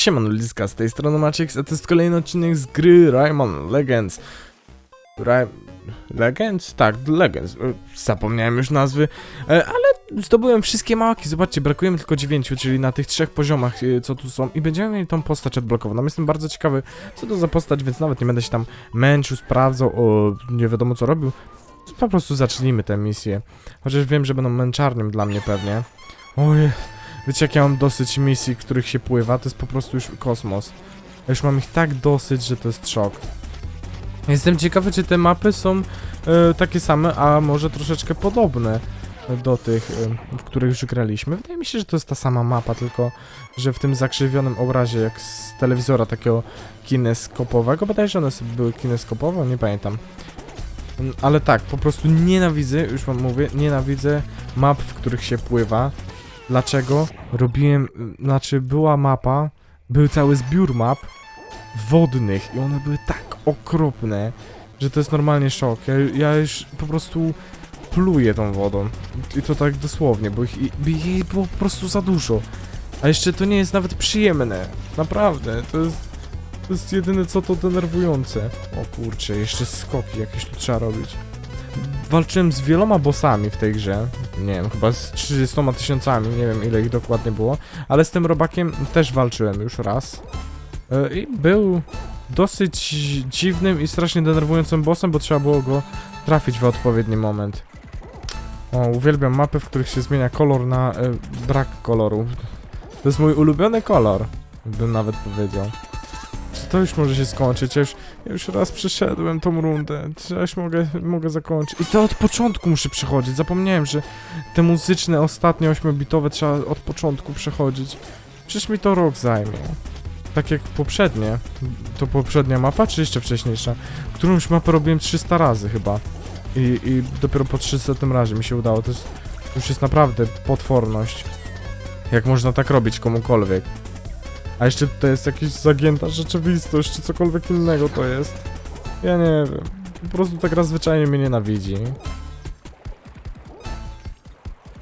Siemano Liska, z tej strony Maciek, a to jest kolejny odcinek z gry Rayman Legends. Ray... Legends? Tak, Legends. E, Zapomniałem już nazwy, E, ale zdobyłem wszystkie małki. Zobaczcie, brakuje mi tylko 9, czyli na tych trzech poziomach, e, co tu są. I będziemy mieli tą postać odblokowaną. Jestem bardzo ciekawy, co to za postać, więc nawet nie będę się tam męczył, sprawdzał, o, nie wiadomo co robił. Po prostu zacznijmy tę misję. Chociaż wiem, że będą męczarnią dla mnie pewnie. Oj, wiecie jak ja mam dosyć misji, których się pływa, to jest po prostu już kosmos. Ja już mam ich tak dosyć, że to jest szok. Jestem ciekawy, czy te mapy są e, takie same, a może troszeczkę podobne do tych, e, w których już graliśmy. Wydaje mi się, że to jest ta sama mapa, tylko że w tym zakrzywionym obrazie, jak z telewizora takiego kineskopowego, bodajże one sobie były kineskopowe, nie pamiętam. Ale tak, po prostu nienawidzę, już wam mówię, nienawidzę map, w których się pływa. Dlaczego? Robiłem, znaczy była mapa, był cały zbiór map wodnych i one były tak okropne, że to jest normalnie szok. Ja, ja już po prostu pluję tą wodą. I to tak dosłownie, bo ich, ich było po prostu za dużo. A jeszcze to nie jest nawet przyjemne. Naprawdę, to jest, to jest jedyne co to denerwujące. O kurczę, jeszcze skoki jakieś tu trzeba robić. Walczyłem z wieloma bossami w tej grze. Nie wiem, chyba z 30 tysiącami, nie wiem ile ich dokładnie było. Ale z tym robakiem też walczyłem już raz. E, I był dosyć dziwnym i strasznie denerwującym bossem, bo trzeba było go trafić w odpowiedni moment. O, uwielbiam mapy, w których się zmienia kolor na e, brak koloru. To jest mój ulubiony kolor, bym nawet powiedział. To już może się skończyć? Ja już, ja już raz przeszedłem tą rundę. Czy ja już mogę, mogę zakończyć? I to od początku muszę przechodzić. Zapomniałem, że te muzyczne, ostatnie 8-bitowe trzeba od początku przechodzić. Przecież mi to rok zajmie. Tak jak poprzednie. To poprzednia mapa, czy jeszcze wcześniejsza? Którąś mapę robiłem 300 razy chyba. I, i dopiero po 300 razie mi się udało. To jest, to już jest naprawdę potworność. Jak można tak robić komukolwiek. A jeszcze tutaj jest jakaś zagięta rzeczywistość, czy cokolwiek innego to jest. Ja nie wiem. Po prostu tak raz zwyczajnie mnie nienawidzi.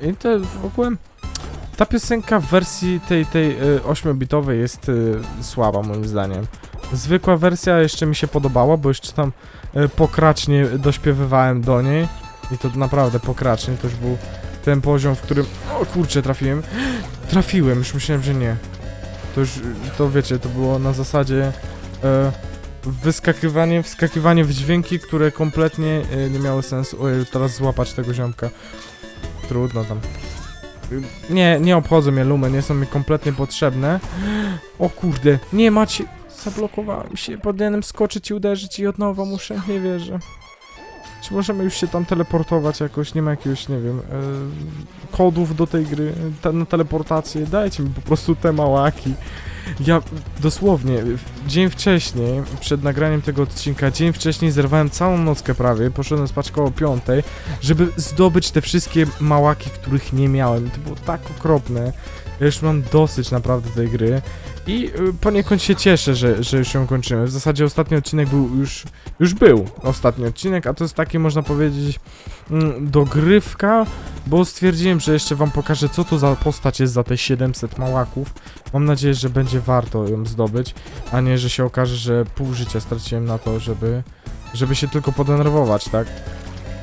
I to w ogóle... Ta piosenka w wersji tej, tej y, 8-bitowej jest y, słaba moim zdaniem. Zwykła wersja jeszcze mi się podobała, bo jeszcze tam y, pokracznie dośpiewywałem do niej. I to naprawdę pokracznie, to już był ten poziom, w którym... O kurczę, trafiłem. Trafiłem, już myślałem, że nie. To już, to wiecie, to było na zasadzie e, wyskakywanie, wskakiwanie w dźwięki, które kompletnie e, nie miały sensu. Teraz złapać tego ziomka. Trudno tam. Nie, nie obchodzą mnie lumy, nie są mi kompletnie potrzebne. O kurde, nie macie... Zablokowałem się, powinienem skoczyć i uderzyć i od nowa muszę, nie wierzę. Czy możemy już się tam teleportować jakoś? Nie ma jakiegoś, nie wiem, e, kodów do tej gry, te, na teleportację. Dajcie mi po prostu te małaki. Ja dosłownie, dzień wcześniej, przed nagraniem tego odcinka, dzień wcześniej zerwałem całą nockę prawie, poszedłem spać koło piątej, żeby zdobyć te wszystkie małaki, których nie miałem. To było tak okropne. Ja już mam dosyć naprawdę tej gry i y, poniekąd się cieszę, że, że już ją kończymy. W zasadzie ostatni odcinek był już, już był ostatni odcinek, a to jest taki można powiedzieć mm, dogrywka, bo stwierdziłem, że jeszcze wam pokażę co to za postać jest za te 700 małaków. Mam nadzieję, że będzie warto ją zdobyć, a nie, że się okaże, że pół życia straciłem na to, żeby, żeby się tylko podenerwować, tak?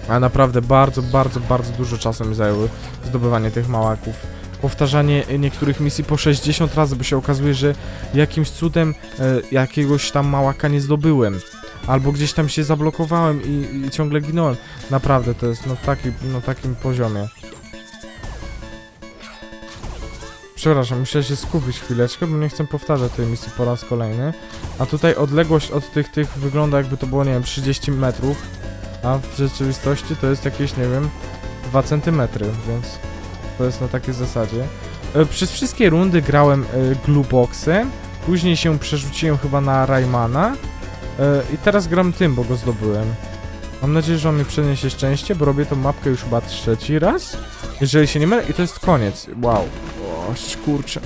A naprawdę bardzo, bardzo, bardzo dużo czasu mi zajęło zdobywanie tych małaków. Powtarzanie niektórych misji po 60 razy, bo się okazuje, że jakimś cudem e, jakiegoś tam małaka nie zdobyłem. Albo gdzieś tam się zablokowałem i, i ciągle ginąłem. Naprawdę to jest na, taki, na takim poziomie. Przepraszam, muszę się skupić chwileczkę, bo nie chcę powtarzać tej misji po raz kolejny. A tutaj odległość od tych, tych wygląda jakby to było, nie wiem, 30 metrów. A w rzeczywistości to jest jakieś, nie wiem, 2 centymetry, więc to jest na takiej zasadzie. E, Przez wszystkie rundy grałem e, Glueboxem, później się przerzuciłem chyba na Raymana e, i teraz gram tym, bo go zdobyłem. Mam nadzieję, że on mi przyniesie szczęście, bo robię tą mapkę już chyba trzeci raz, jeżeli się nie mylę i to jest koniec. Wow. O, kurczę.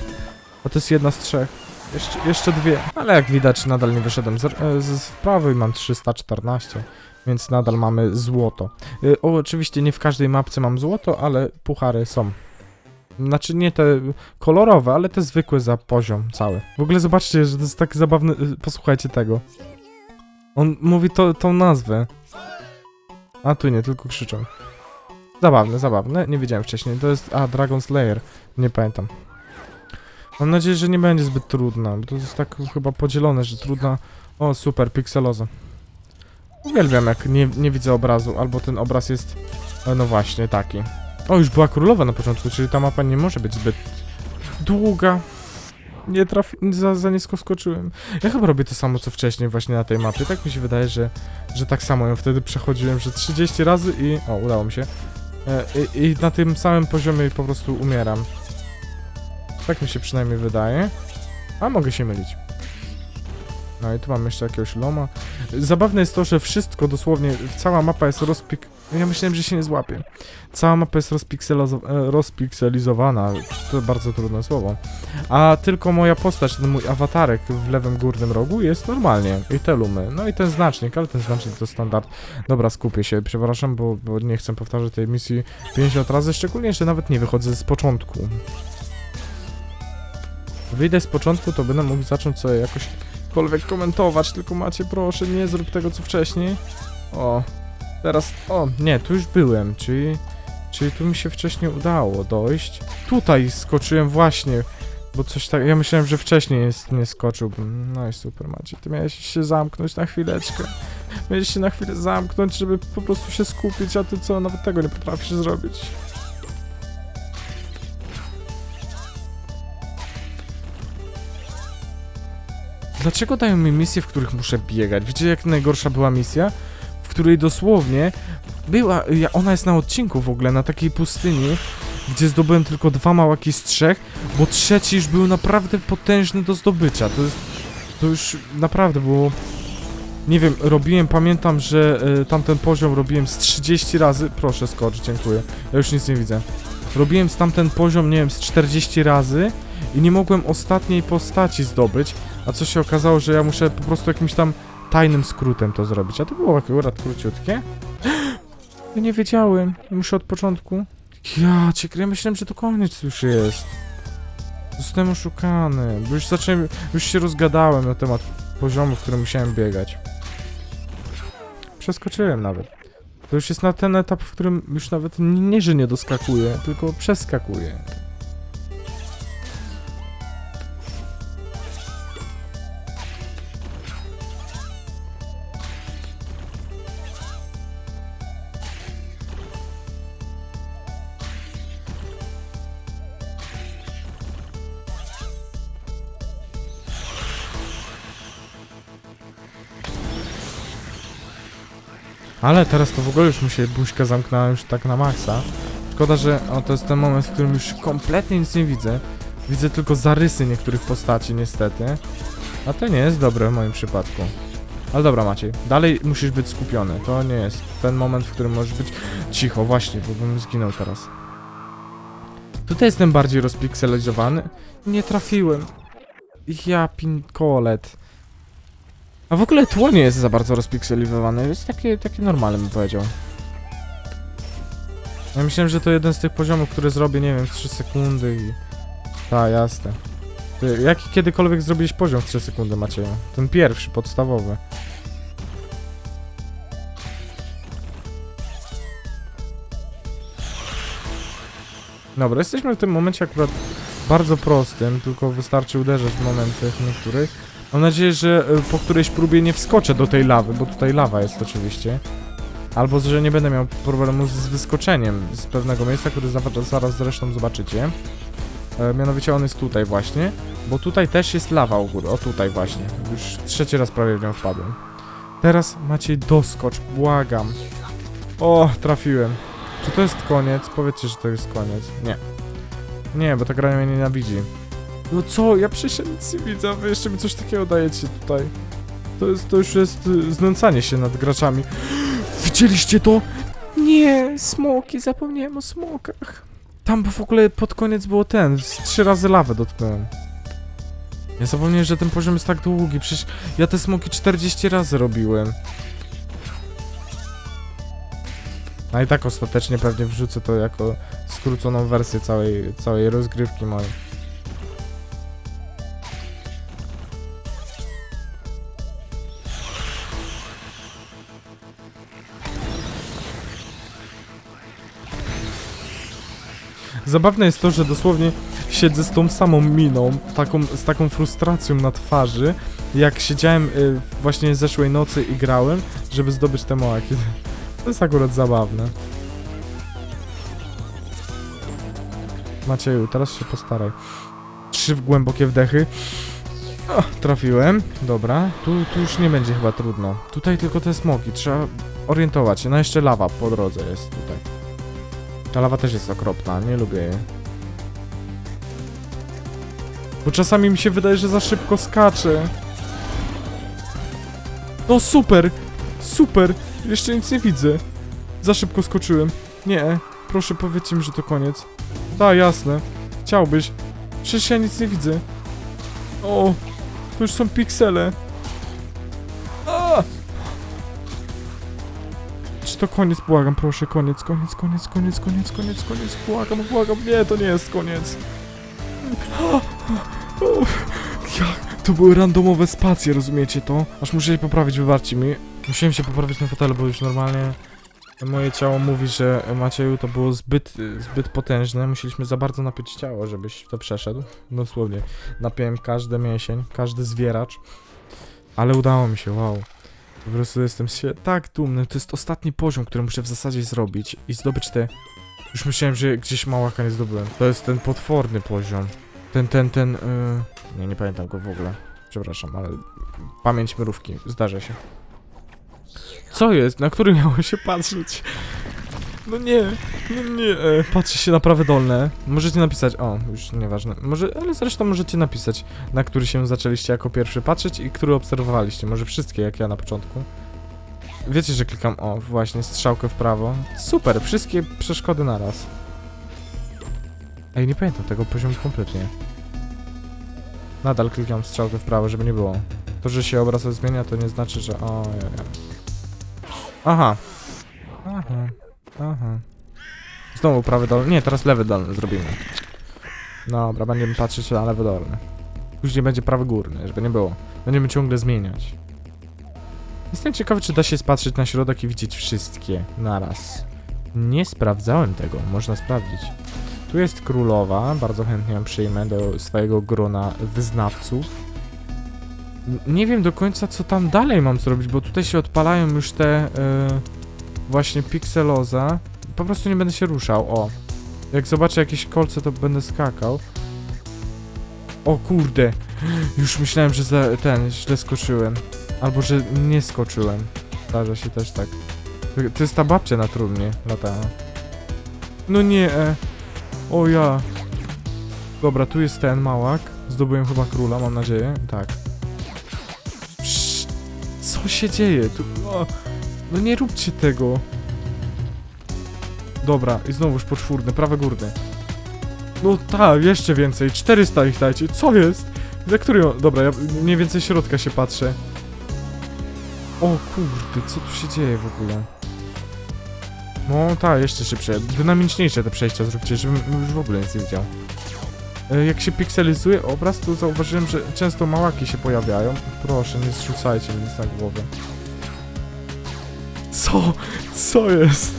A to jest jedna z trzech. Jeszcze, jeszcze dwie. Ale jak widać nadal nie wyszedłem z, e, z, mam 314, więc nadal mamy złoto. E, O, oczywiście nie w każdej mapce mam złoto, ale puchary są. Znaczy nie te kolorowe, ale te zwykłe za poziom cały. W ogóle zobaczcie, że to jest tak zabawne. Posłuchajcie tego. On mówi to, tą nazwę. A tu nie, tylko krzyczą. Zabawne, zabawne. Nie wiedziałem wcześniej. To jest. A, Dragon Slayer. Nie pamiętam. Mam nadzieję, że nie będzie zbyt trudna, bo to jest tak chyba podzielone, że trudna. O, super, pikseloza. Uwielbiam, jak nie, nie widzę obrazu, albo ten obraz jest. e, No właśnie, taki. O, już była królowa na początku, czyli ta mapa nie może być zbyt długa. Nie trafi... Za, za nisko skoczyłem. Ja chyba robię to samo co wcześniej właśnie na tej mapie. Tak mi się wydaje, że, że tak samo ją wtedy przechodziłem, że 30 razy i... O, udało mi się. E, I, I na tym samym poziomie po prostu umieram. Tak mi się przynajmniej wydaje. A mogę się mylić. No i tu mam jeszcze jakiegoś loma. Zabawne jest to, że wszystko dosłownie, cała mapa jest rozpik... Ja myślałem, że się nie złapie. Cała mapa jest e, rozpikselizowana, to bardzo trudne słowo. A tylko moja postać, ten mój awatarek w lewym górnym rogu jest normalnie. I te lumy. No i ten znacznik, ale ten znacznik to standard. Dobra, skupię się, przepraszam, bo, bo nie chcę powtarzać tej misji 50 razy, szczególnie, że nawet nie wychodzę z początku. Wyjdę z początku, to będę mógł zacząć sobie jakośkolwiek komentować, tylko macie, proszę, nie zrób tego co wcześniej. O, teraz, o, nie, tu już byłem, czyli, czyli tu mi się wcześniej udało dojść. Tutaj skoczyłem właśnie, bo coś tak, ja myślałem, że wcześniej jest, nie skoczyłbym. No i super, macie, ty miałeś się zamknąć na chwileczkę. Miałeś się na chwilę zamknąć, żeby po prostu się skupić, a ty co, nawet tego nie potrafisz zrobić. Dlaczego dają mi misje, w których muszę biegać? Wiecie, jak najgorsza była misja? W której dosłownie była. Ona jest na odcinku w ogóle, na takiej pustyni, gdzie zdobyłem tylko dwa małaki z trzech, bo trzeci już był naprawdę potężny do zdobycia. To jest. To już naprawdę było. Nie wiem, robiłem, pamiętam, że y, tamten poziom robiłem z 30 razy. Proszę, skocz, dziękuję. Ja już nic nie widzę. Robiłem tamten poziom, nie wiem, z 40 razy i nie mogłem ostatniej postaci zdobyć, a co się okazało, że ja muszę po prostu jakimś tam tajnym skrótem to zrobić. A to było akurat króciutkie. Ja nie wiedziałem. Muszę od początku. Ja cię ja myślałem, że to koniec już jest. Zostałem oszukany, bo już zacząłem, już się rozgadałem na temat poziomu, w którym musiałem biegać. Przeskoczyłem nawet. To już jest na ten etap, w którym już nawet nie, że nie doskakuję, tylko przeskakuję. Ale teraz to w ogóle już mi się buźka zamknęła już tak na maksa. Szkoda, że o, to jest ten moment, w którym już kompletnie nic nie widzę. Widzę tylko zarysy niektórych postaci, niestety. A to nie jest dobre w moim przypadku. Ale dobra, Maciej. Dalej musisz być skupiony. To nie jest ten moment, w którym możesz być cicho, właśnie, bo bym zginął teraz. Tutaj jestem bardziej rozpikselizowany. Nie trafiłem. Ja pinkolet. A w ogóle tło nie jest za bardzo rozpikselizowane, jest takie, takie normalne bym powiedział. Ja myślałem, że to jeden z tych poziomów, które zrobię, nie wiem, w 3 sekundy i... Tak, jasne. Ty, jaki kiedykolwiek zrobiłeś poziom w 3 sekundy, Macieju? Ten pierwszy, podstawowy. Dobra, jesteśmy w tym momencie akurat bardzo prostym, tylko wystarczy uderzyć w momentach niektórych. Mam nadzieję, że y, po którejś próbie nie wskoczę do tej lawy, bo tutaj lawa jest oczywiście. Albo że nie będę miał problemu z wyskoczeniem z pewnego miejsca, który za- zaraz zresztą zobaczycie. E, mianowicie on jest tutaj właśnie, bo tutaj też jest lawa u góry. O tutaj właśnie. Już trzeci raz prawie w nią wpadłem. Teraz Maciej doskocz, błagam. O, trafiłem. Czy to jest koniec? Powiedzcie, że to jest koniec. Nie. Nie, bo ta gra mnie nienawidzi. No co? Ja przecież nic nie widzę, a wy jeszcze mi coś takiego dajecie tutaj. To, jest, to już jest y, znęcanie się nad graczami. Widzieliście to? Nie, smoki, zapomniałem o smokach. Tam w ogóle pod koniec było ten, z trzy razy lawę dotknąłem. Ja zapomniałem, że ten poziom jest tak długi, przecież ja te smoki 40 razy robiłem. No i tak ostatecznie pewnie wrzucę to jako skróconą wersję całej, całej rozgrywki mojej. Zabawne jest to, że dosłownie siedzę z tą samą miną, taką, z taką frustracją na twarzy, jak siedziałem y, właśnie zeszłej nocy i grałem, żeby zdobyć te mołaki. To jest akurat zabawne. Macieju, teraz się postaraj. Trzy głębokie wdechy. O, trafiłem. Dobra, tu, tu już nie będzie chyba trudno. Tutaj tylko te smoki, trzeba orientować się. No jeszcze lawa po drodze jest tutaj. Ta lawa też jest okropna, nie lubię jej. Bo czasami mi się wydaje, że za szybko skacze. No super! Super! Jeszcze nic nie widzę. Za szybko skoczyłem. Nie, proszę powiedzcie mi, że to koniec. Da, jasne. Chciałbyś. Przecież ja nic nie widzę. O, to już są piksele. To koniec? Błagam, proszę, koniec, koniec, koniec, koniec, koniec, koniec, koniec, błagam, błagam, nie, to nie jest koniec. Jak? To były randomowe spacje, rozumiecie to? Aż muszę się poprawić, wybaczcie mi. Musiałem się poprawić na fotelu, bo już normalnie moje ciało mówi, że Macieju to było zbyt, zbyt potężne. Musieliśmy za bardzo napiąć ciało, żebyś to przeszedł. Dosłownie. Napiąłem każdy mięsień, każdy zwieracz. Ale udało mi się, wow. Po prostu jestem się tak dumny. To jest ostatni poziom, który muszę w zasadzie zrobić i zdobyć te... Już myślałem, że gdzieś małaka nie zdobyłem. To jest ten potworny poziom. Ten, ten, ten... Yy... Nie, nie pamiętam go w ogóle. Przepraszam, ale... Pamięć mrówki. Zdarza się. Co jest? Na który miało się patrzeć? No nie, no nie. E, Patrzę się na prawe dolne. Możecie napisać, o, już nieważne. Może, ale zresztą możecie napisać, na który się zaczęliście jako pierwszy patrzeć i który obserwowaliście. Może wszystkie, jak ja na początku. Wiecie, że klikam, o, właśnie, strzałkę w prawo. Super, wszystkie przeszkody naraz. Ej, nie pamiętam tego poziomu kompletnie. Nadal klikam strzałkę w prawo, żeby nie było. To, że się obraz zmienia, to nie znaczy, że... O, ja, ja. Aha. Aha. Aha. Znowu prawy dolny. Nie, teraz lewy dolny zrobimy. Dobra, będziemy patrzeć na lewy dolny. Później będzie prawy górny, żeby nie było. Będziemy ciągle zmieniać. Jestem ciekawy, czy da się spatrzeć na środek i widzieć wszystkie naraz. Nie sprawdzałem tego, można sprawdzić. Tu jest królowa, bardzo chętnie ją przyjmę do swojego grona wyznawców. Nie wiem do końca, co tam dalej mam zrobić, bo tutaj się odpalają już te e, właśnie pikseloza. Po prostu nie będę się ruszał, o. Jak zobaczę jakieś kolce, to będę skakał. O kurde, już myślałem, że za, ten, źle skoczyłem. Albo, że nie skoczyłem. Zdarza się też tak. To, jest ta babcia na trumnie latała. No nie, e. O ja. Dobra, tu jest ten małak. Zdobyłem chyba króla, mam nadzieję. Tak. Psz, co się dzieje? Tu, o, no nie róbcie tego. Dobra, i znowuż poczwórny, prawe górne. No tak, jeszcze więcej. 400 ich dajcie. Co jest? Za który... Dobra, ja mniej więcej środka się patrzę. O kurde, co tu się dzieje w ogóle? No tak, jeszcze szybsze. Dynamiczniejsze te przejścia zróbcie, żebym już w ogóle nic nie widział. E, Jak się pikselizuje obraz, to zauważyłem, że często małaki się pojawiają. Proszę, nie zrzucajcie mi nic na głowę. Co? Co jest?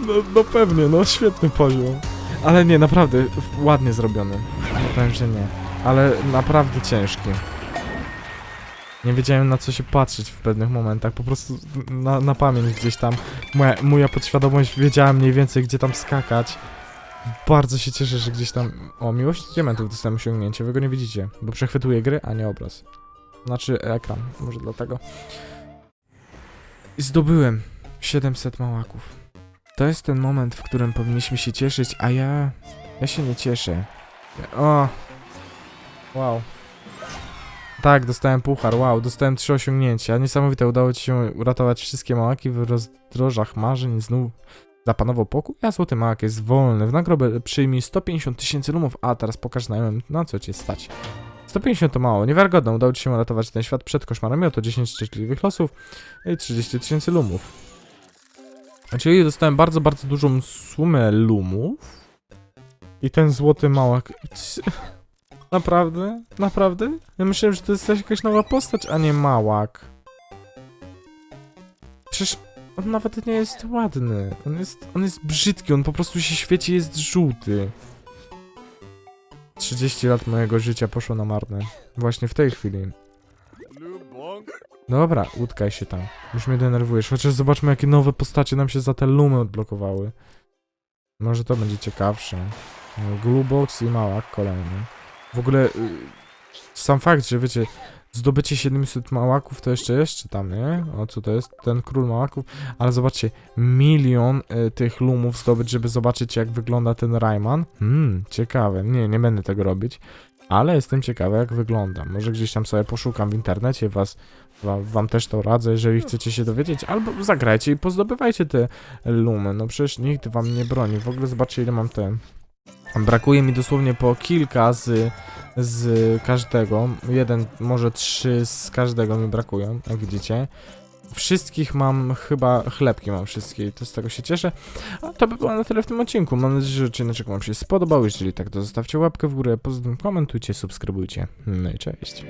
No, no pewnie, no świetny poziom. Ale nie, naprawdę ładnie zrobiony. Powiem, że nie. Ale naprawdę ciężki. Nie wiedziałem na co się patrzeć w pewnych momentach, po prostu na, na pamięć gdzieś tam. Moja, moja podświadomość wiedziała mniej więcej gdzie tam skakać. Bardzo się cieszę, że gdzieś tam... O, miłość diamentów dostałem osiągnięcie, wy go nie widzicie, bo przechwytuję gry, a nie obraz. Znaczy ekran, może dlatego. I zdobyłem 700 małaków. To jest ten moment, w którym powinniśmy się cieszyć, a ja... Ja się nie cieszę. O! Wow. Tak, dostałem puchar, wow, dostałem trzy osiągnięcia. Niesamowite, udało ci się uratować wszystkie małaki w rozdrożach marzeń, znów zapanował pokój, a złoty małak jest wolny. W nagrodę przyjmij 150 tysięcy lumów, a teraz pokaż znajomym, na co cię stać. 150 to mało, niewiarygodne, udało ci się uratować ten świat przed koszmarami, oto 10 szczęśliwych losów i 30 tysięcy lumów. Czyli dostałem bardzo, bardzo dużą sumę lumów. I ten złoty małak. Naprawdę? Naprawdę? Ja myślałem, że to jest jakaś nowa postać, a nie małak. Przecież on nawet nie jest ładny. On jest, on jest brzydki, on po prostu się świeci, jest żółty. 30 lat mojego życia poszło na marne. Właśnie w tej chwili. Dobra, utkaj się tam. Już mnie denerwujesz. Chociaż zobaczmy, jakie nowe postacie nam się za te lumy odblokowały. Może to będzie ciekawsze. No, Gluebox i Małak kolejny. W ogóle y, sam fakt, że wiecie, zdobycie 700 małaków to jeszcze jeszcze tam, nie? O co to jest? Ten król małaków. Ale zobaczcie, milion y, tych lumów zdobyć, żeby zobaczyć jak wygląda ten Rayman. Hmm, ciekawe. Nie, nie będę tego robić. Ale jestem ciekawy jak wygląda. Może gdzieś tam sobie poszukam w internecie, was, wam, wam też to radzę, jeżeli chcecie się dowiedzieć. Albo zagrajcie i pozdobywajcie te lumy. No przecież nikt wam nie broni. W ogóle zobaczcie ile mam te... Brakuje mi dosłownie po kilka z, z każdego. Jeden, może trzy z każdego mi brakują, jak widzicie. Wszystkich mam, chyba chlebki mam wszystkie i to z tego się cieszę. A to by było na tyle w tym odcinku. Mam nadzieję, że odcinek wam się spodobał. Jeżeli tak, to zostawcie łapkę w górę, poza tym komentujcie, subskrybujcie. No i cześć.